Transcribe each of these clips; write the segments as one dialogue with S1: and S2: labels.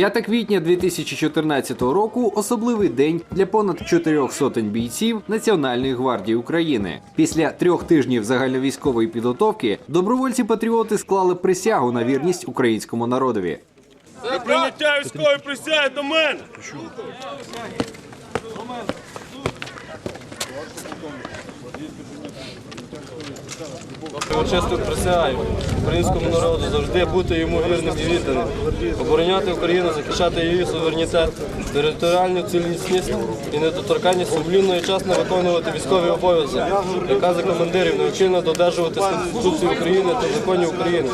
S1: 5 квітня 2014 року особливий день для понад чотирьох сотень бійців Національної гвардії України. Після трьох тижнів загальновійськової підготовки добровольці-патріоти склали присягу на вірність українському народові.
S2: Про прийняття військової присяги до мене.
S3: Урочисто присягаю українському народу завжди бути йому вірним і відданим, обороняти Україну, захищати її суверенітет, територіальну цілісність і недоторканність сумлінно і чесно виконувати військовий обов'язок, накази командирів, необхідно додержуватись Конституції України та законів України,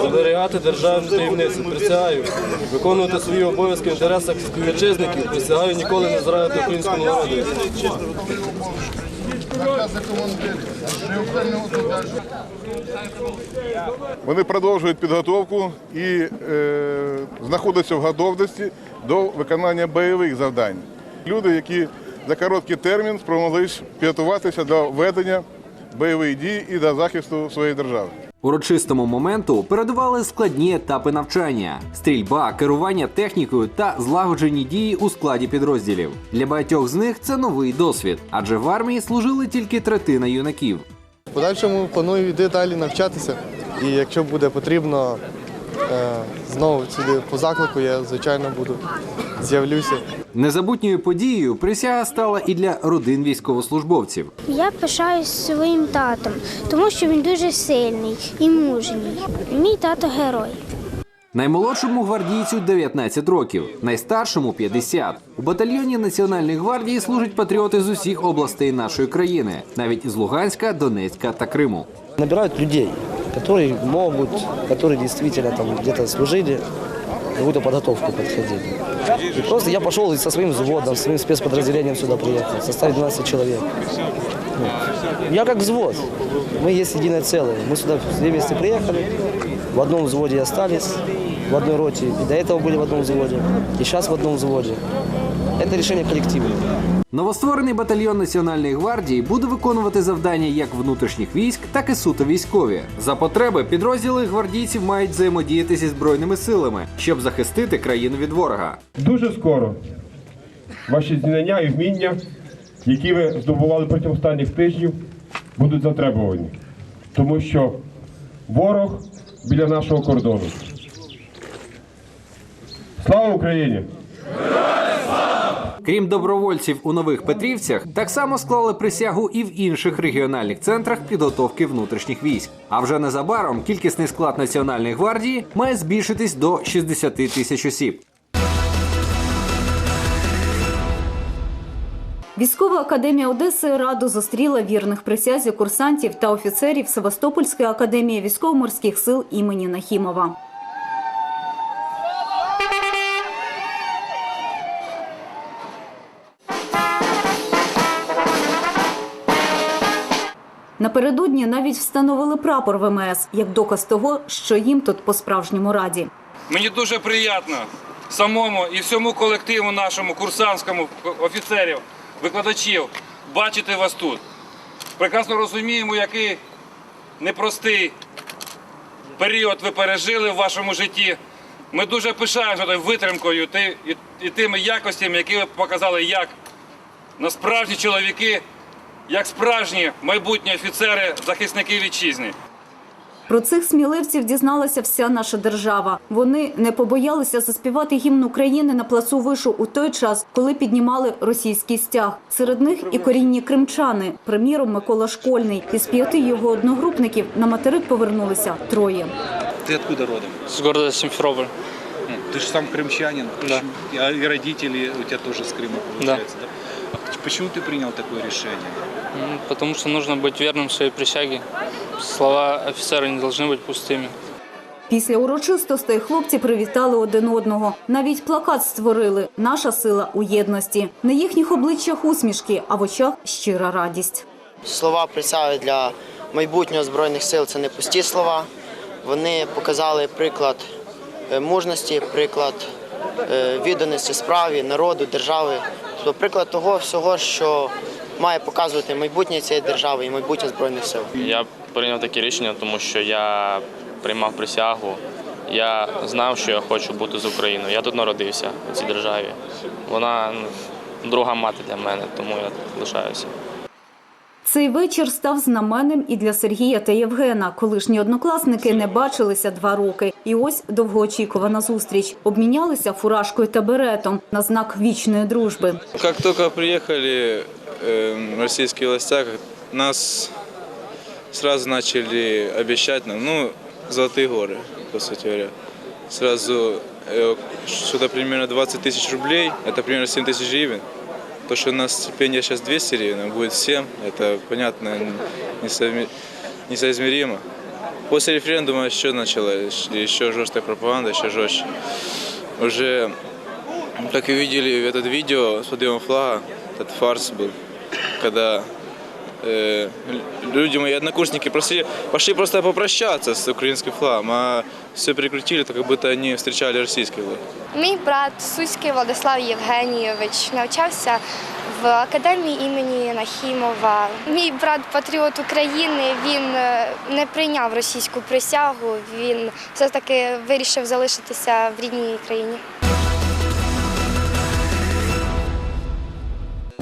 S3: зберігати державну таємницю. Присягаю, виконувати свої обов'язки в інтересах співвітчизників. Присягаю ніколи не зрадити українському народу.
S4: Вони продовжують підготовку і е, знаходяться в готовності до виконання бойових завдань. Люди, які за короткий термін спромоглись підготуватися до ведення бойових дій і до захисту своєї держави.
S1: Урочистому моменту передували складні етапи навчання: стрільба, керування технікою та злагоджені дії у складі підрозділів. Для багатьох з них це новий досвід, адже в армії служили тільки третина юнаків.
S5: Подальшому планую йти далі навчатися. І якщо буде потрібно е, знову сюди по заклику, я звичайно буду з'явлюся.
S1: Незабутньою подією присяга стала і для родин військовослужбовців.
S6: Я пишаюсь своїм татом, тому що він дуже сильний і мужній. Мій тато герой.
S1: Наймолодшому гвардійцю 19 років, найстаршому 50. У батальйоні Національної гвардії служать патріоти з усіх областей нашої країни, навіть із Луганська, Донецька та Криму.
S7: набирают людей, которые могут, которые действительно там где-то служили, какую-то подготовку подходили. И просто я пошел со своим взводом, своим спецподразделением сюда приехал, в составе 12 человек. Ну, Я как взвод, мы есть единое целое. Мы сюда все вместе приехали, в одном взводе остались, в одной роте. И до этого были в одном взводе, и сейчас в одном взводе. Это решение коллективное.
S1: Новостворений батальйон Національної гвардії буде виконувати завдання як внутрішніх військ, так і суто військові. За потреби підрозділи гвардійців мають взаємодіяти зі збройними силами, щоб захистити країну від ворога.
S2: Дуже скоро ваші знання і вміння, які ви здобували протягом останніх тижнів, будуть затребувані. Тому що ворог біля нашого кордону. Слава Україні!
S1: Крім добровольців у нових Петрівцях, так само склали присягу і в інших регіональних центрах підготовки внутрішніх військ. А вже незабаром кількісний склад Національної гвардії має збільшитись до 60 тисяч осіб.
S8: Військова академія Одеси радо зустріла вірних присязі курсантів та офіцерів Севастопольської академії військово-морських сил імені Нахімова. Напередодні навіть встановили прапор ВМС як доказ того, що їм тут по-справжньому раді.
S9: Мені дуже приємно самому і всьому колективу нашому курсантському офіцерів, викладачів бачити вас тут. Прекрасно розуміємо, який непростий період ви пережили в вашому житті. Ми дуже пишаємося витримкою і, тими якостями, які ви показали, як на справжні чоловіки, як справжні майбутні офіцери, захисники вітчизни.
S8: Про цих сміливців дізналася вся наша держава. Вони не побоялися заспівати гімн України на плацу вишу у той час, коли піднімали російський стяг. Серед них і корінні кримчани. Приміром, Микола Школьний. Із п'яти його одногрупників на материк повернулися троє.
S10: Ты откуда родом?
S11: С города Симферополь.
S10: Ну, Ты же сам крымчанин.
S11: Да.
S10: Почему- А и родители у тебя тоже с Крыма, получается, да? А почему ты принял такое решение?
S11: М, Потому что нужно быть верным своей присяге. Слова офицера не должны быть пустыми.
S8: Після урочистостей хлопці привітали один одного. Навіть плакат створили Наша сила у єдності. На їхніх обличчях усмішки, а в очах щира радість.
S12: Слова присяги для майбутнього збройних сил це не пусті слова. Вони показали приклад е, мужності, приклад е, відданості справі, народу, держави. Тобто приклад того всього, що має показувати майбутнє цієї держави і майбутнє збройних сил.
S11: Я прийняв таке рішення, тому що я приймав присягу я знав, що я хочу бути з Україною. Я тут народився у цій державі. Вона ну, друга мати для мене, тому я тут лишаюся.
S8: Цей вечір став знаменним і для Сергія та Євгена. Колишні однокласники не бачилися два роки. І ось довгоочікувана зустріч. Обмінялися фуражкою та беретом на знак вічної дружби.
S3: Как только приехали э, российские власти, нас сразу начали обещать нам, ну, золотые горы, по сути говоря. Сразу э, что-то примерно 20 тысяч рублей, это примерно 7 тысяч гривен. То, что у нас стипендия сейчас 200 гривен, а будет 7, это, понятно, несовме- несоизмеримо. После референдума еще началась еще жесткая пропаганда, еще жестче. Уже как вы видели в этот видео с подъемом флага, этот фарс был, когда э, люди, мои однокурсники, пошли, пошли просто попрощаться с украинским флагом, а все прекратили, так как будто они встречали флаг.
S6: Мій брат Суський Владислав Євгенійович навчався в академії імені Нахімова. Мій брат патріот України. Він е, не прийняв російську присягу. Він все таки вирішив залишитися в рідній країні.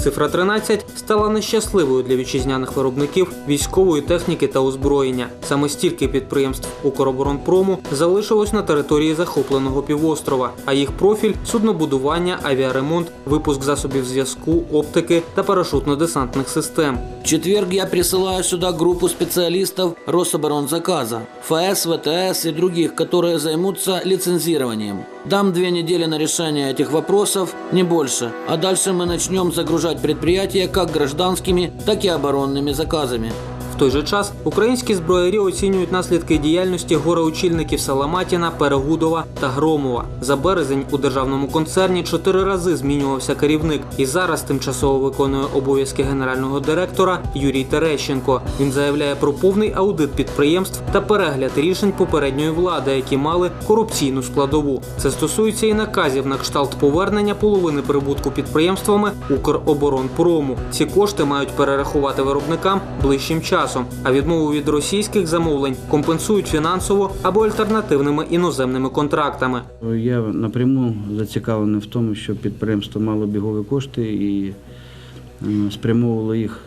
S11: Цифра 13 стала нещасливою для вітчизняних виробників військової техніки та озброєння. Саме стільки підприємств Укроборонпрому залишилось на території захопленого півострова, а їх профіль суднобудування, авіаремонт, випуск засобів зв'язку, оптики та парашютно-десантних систем.
S13: В четверг я присылаю сюда группу специалистов Рособоронзаказа, ФС, ВТС и других, которые займутся лицензированием. Дам две недели на решение этих вопросов, не больше. А дальше мы начнем загружать предприятия как гражданскими, так и оборонными заказами.
S11: Той же час українські зброярі оцінюють наслідки діяльності гореочільників Саламатіна, Перегудова та Громова. За березень у державному концерні чотири рази змінювався керівник, і зараз тимчасово виконує обов'язки генерального директора Юрій Терещенко. Він заявляє про повний аудит підприємств та перегляд рішень попередньої влади, які мали корупційну складову. Це стосується і наказів на кшталт повернення половини прибутку підприємствами Укроборонпрому. Ці кошти мають перерахувати виробникам ближчим часом, а відмову від російських замовлень компенсують фінансово або альтернативними іноземними контрактами.
S14: Я напряму зацікавлений в тому, щоб підприємство мало бігові кошти і е, спрямовувало їх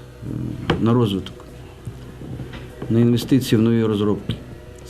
S14: е, на розвиток, на інвестиції в нові розробки.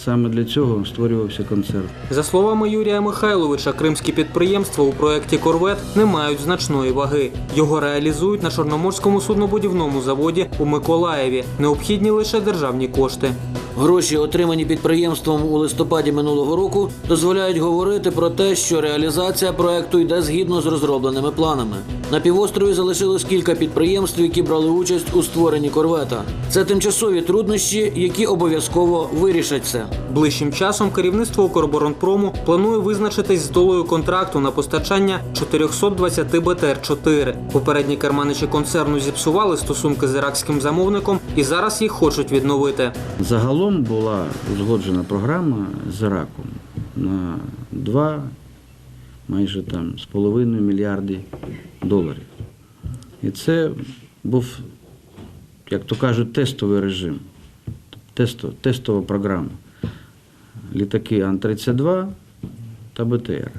S14: Саме для цього створювався концерт.
S11: За словами Юрія Михайловича, кримські підприємства у проєкті Корвет не мають значної ваги. Його реалізують на Чорноморському суднобудівному заводі у Миколаєві. Необхідні лише державні кошти.
S13: Гроші, отримані підприємством у листопаді минулого року, дозволяють говорити про те, що реалізація проекту йде згідно з розробленими планами. На півострові залишилось кілька підприємств, які брали участь у створенні корвета. Це тимчасові труднощі, які обов'язково вирішаться.
S11: Ближчим часом керівництво Укроборонпрому планує визначитись з долею контракту на постачання 420 БТР-4. Попередні керманичі концерну зіпсували стосунки з іракським замовником і зараз їх хочуть відновити.
S14: Загалом була узгоджена програма з Іраком на 2 майже там з половиною мільярди доларів. І це був, як то кажуть, тестовий режим, тесто, тестова програма. Літаки Ан-32 та БТР.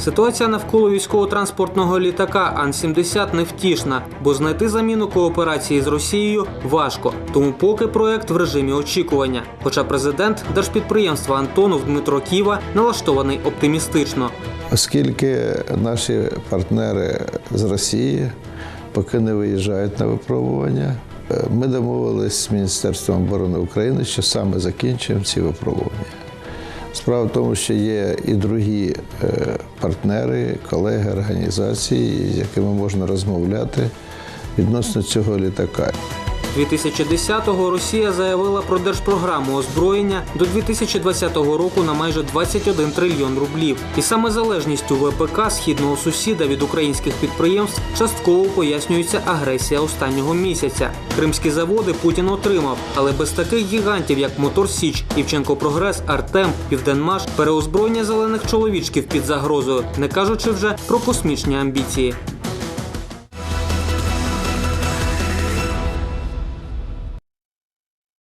S11: Ситуація навколо військово-транспортного літака Ан-70 невтішна, бо знайти заміну кооперації з Росією важко. Тому поки проект в режимі очікування. Хоча президент держпідприємства Антонов Дмитро Ківа налаштований оптимістично.
S15: Оскільки наші партнери з Росії поки не виїжджають на випробування, е, ми домовились з Міністерством оборони України, що саме закінчуємо ці випробування. Справа в тому, що є і другі е, партнери, колеги, організації, з якими можна розмовляти відносно цього літака.
S11: 2010-го Росія заявила про держпрограму озброєння до 2020 року на майже 21 трильйон рублів. І саме залежністю ВПК східного сусіда від українських підприємств частково пояснюється агресія останнього місяця. Кримські заводи Путін отримав, але без таких гігантів, як Мотор Січ, Івченко Прогрес, Артем, Південмаш, переозброєння зелених чоловічків під загрозою, не кажучи вже про космічні амбіції.